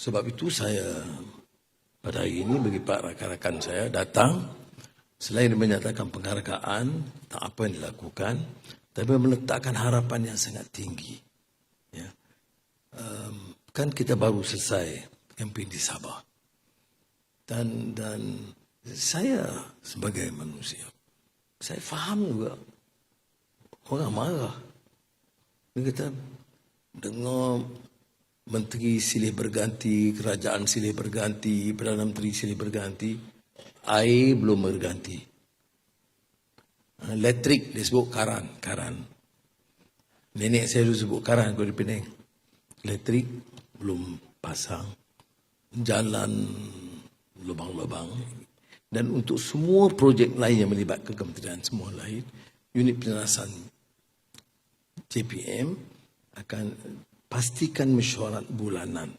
Sebab itu saya pada hari ini bagi pak rakan-rakan saya datang selain menyatakan penghargaan tak apa yang dilakukan tapi meletakkan harapan yang sangat tinggi. Ya. Um, kan kita baru selesai campaign di Sabah. Dan dan saya sebagai manusia saya faham juga orang marah. Dia kata dengar menteri silih berganti, kerajaan silih berganti, Perdana Menteri silih berganti, air belum berganti. Elektrik dia sebut karan, karan. Nenek saya dulu sebut karan kalau di Penang. Elektrik belum pasang. Jalan lubang-lubang. Dan untuk semua projek lain yang melibatkan kementerian semua lain, unit penerangan JPM akan pastikan mesyuarat bulanan